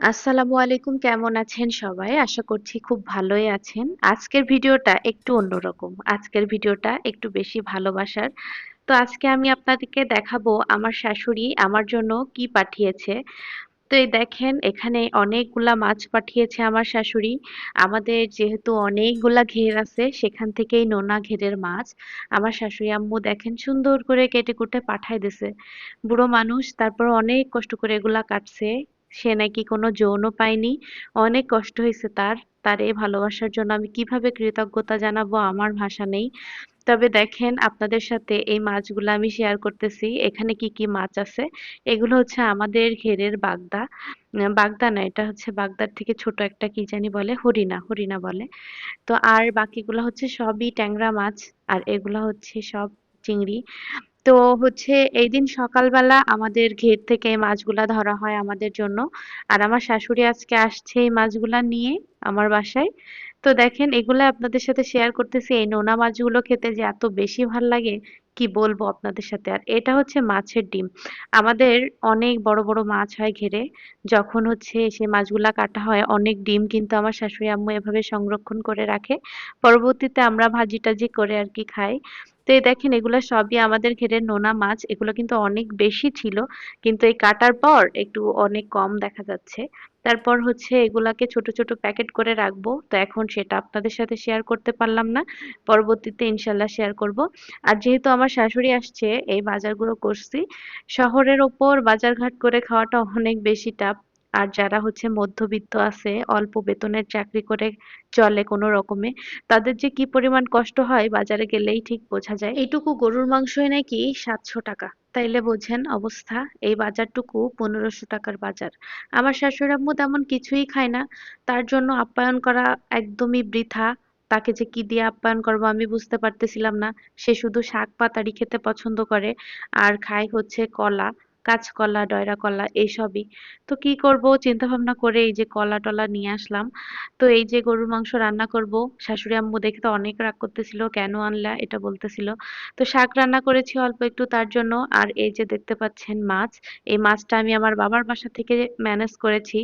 আসসালামু আলাইকুম, কেমন আছেন সবাই? আশা করছি খুব ভালোই আছেন। আজকের ভিডিওটা একটু অন্যরকম। আজকের ভিডিওটা একটু বেশি ভালোবাসার। তো আজকে আমি আপনাদেরকে দেখাবো আমার শাশুড়ি আমার জন্য কি পাঠিয়েছে। তো এই দেখেন, এখানে অনেকগুলা মাছ পাঠিয়েছে আমার শাশুড়ি। আমাদের যেহেতু অনেকগুলা ঘের আছে, সেখান থেকেই নোনা ঘেরের মাছ আমার শাশুড়ি আম্মু দেখেন সুন্দর করে কেটে কুটে পাঠায় দিছে। বুড়ো মানুষ, তারপর অনেক কষ্ট করে এগুলা কাটছে। সে নাকি কোনো যৌন পায়নি। অনেক কষ্ট হয়েছে তার তার এই ভালোবাসার জন্য আমি কীভাবে কৃতজ্ঞতা জানাব আমার ভাষা নেই। তবে দেখেন, আপনাদের সাথে এই মাছগুলো আমি শেয়ার করতেছি। এখানে কি কি মাছ আছে? এগুলো হচ্ছে আমাদের ঘেরের বাগদা। বাগদা না, এটা হচ্ছে বাগদার থেকে ছোট একটা কি জানি বলে? হরিণা হরিণা বলে। তো আর বাকিগুলো হচ্ছে সবই ট্যাংরা মাছ, আর এগুলো হচ্ছে সব চিংড়ি। তো হচ্ছে এই দিন সকালবেলা আমাদের ঘের থেকে মাছগুলা ধরা হয় আমাদের জন্য। আর আমার শাশুড়ি আজকে আসছে এই মাছগুলা নিয়ে আমার বাসায়। তো দেখেন এগুলা আপনাদের সাথে শেয়ার করতেছি। এই নোনা মাছগুলো খেতে যে এত বেশি ভালো লাগে কি বলব আপনাদের সাথে? আর এটা হচ্ছে মাছের ডিম। আমাদের অনেক বড় বড় মাছ হয় ঘেরে। যখন হচ্ছে সেই মাছগুলা কাটা হয়, অনেক ডিম কিন্তু আমার শাশুড়ি আম্মু এভাবে সংরক্ষণ করে রাখে। পরবর্তীতে আমরা ভাজি টাজি করে আর কি খাই। তো এই দেখেন, এগুলো সবই আমাদের ঘেরের নোনা মাছ। এগুলো কিন্তু অনেক বেশি ছিল, কিন্তু এই কাটার পর একটু অনেক কম দেখা যাচ্ছে। তারপর হচ্ছে এগুলাকে ছোট ছোট প্যাকেট করে রাখব। তো এখন সেটা আপনাদের সাথে শেয়ার করতে পারলাম না। পরবর্তীতে ইনশাল্লাহ শেয়ার করব। আর যেহেতু আমার শাশুড়ি আসছে, এই বাজারগুলো করছি। শহরের ওপর বাজারঘাট করে খাওয়াটা অনেক বেশি টাফ আর যারা হচ্ছে মধ্যবিত্ত আছে, অল্প বেতনের চাকরি করে চলে কোনো রকমে, তাদের যে কি পরিমাণ কষ্ট হয় বাজারে গেলেই ঠিক বোঝা যায়। এইটুকু গরুর মাংসই নাকি সাতশো টাকা? তাইলে বোঝেন অবস্থা, এই বাজারটুকু পনেরোশো টাকার বাজার। আমার শাশুড়ি আম্মু তেমন কিছুই খায় না, তার জন্য আপ্যায়ন করা একদমই বৃথা। তাকে যে কি দিয়ে আপ্যায়ন করব আমি বুঝতে পারতেছিলাম না। সে শুধু শাক পাতারি খেতে পছন্দ করে, আর খায় হচ্ছে কলা। কাঁচকলা ডয়রা কলা এইসবই। তো কি করব? চিন্তা ভাবনা করে এই যে কলা টলা নিয়ে আসলাম। তো এই যে গরুর মাংস রান্না করব, শাশুড়ি আম্মু দেখে তো অনেক রাগ করতেছিল, কেন আনলা এটা বলতেছিল। তো শাক রান্না করেছি অল্প একটু তার জন্য, আর এই যে দেখতে পাচ্ছেন মাছ, এই মাছটা আমি আমার বাবার বাসা থেকে ম্যানেজ করেছি।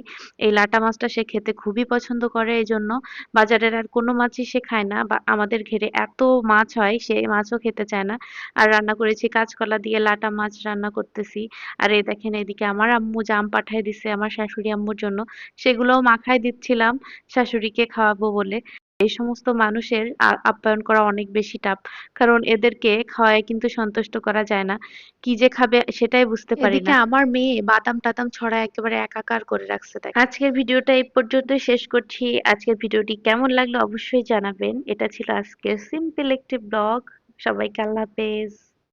এই লাটা মাছটা সে খেতে খুবই পছন্দ করে এই জন্য। বাজারের আর কোনো মাছই সে খায় না, বা আমাদের ঘেরে এত মাছ হয়, সে মাছও খেতে চায় না। আর রান্না করেছি কাঁচকলা দিয়ে লাটা মাছ রান্না করতেছি। আর এই দেখেন এদিকে আমার আম্মু জাম পাঠায় দিছে আমার শাশুড়ি আম্মুর জন্য। সেগুলোও মাখায় দিচ্ছিলাম শাশুড়িকে খাওয়াবো বলে। এই সমস্ত মানুষের আপ্যায়ন করা অনেক বেশি টাফ কারণ এদেরকে খাওয়ায় কিন্তু সন্তুষ্ট করা যায় না। কি যে খাবে সেটাই বুঝতে পারি এদিকে না। আমার মেয়ে বাদাম টাদাম ছড়ায় একেবারে একাকার করে রাখছে দেখ। আজকের ভিডিওটা এই পর্যন্ত শেষ করছি। আজকের ভিডিওটি কেমন লাগল অবশ্যই জানাবেন। এটা ছিল আজকের সিম্পল একটি ব্লগ সবাইকে আল্লাহ হাফেজ।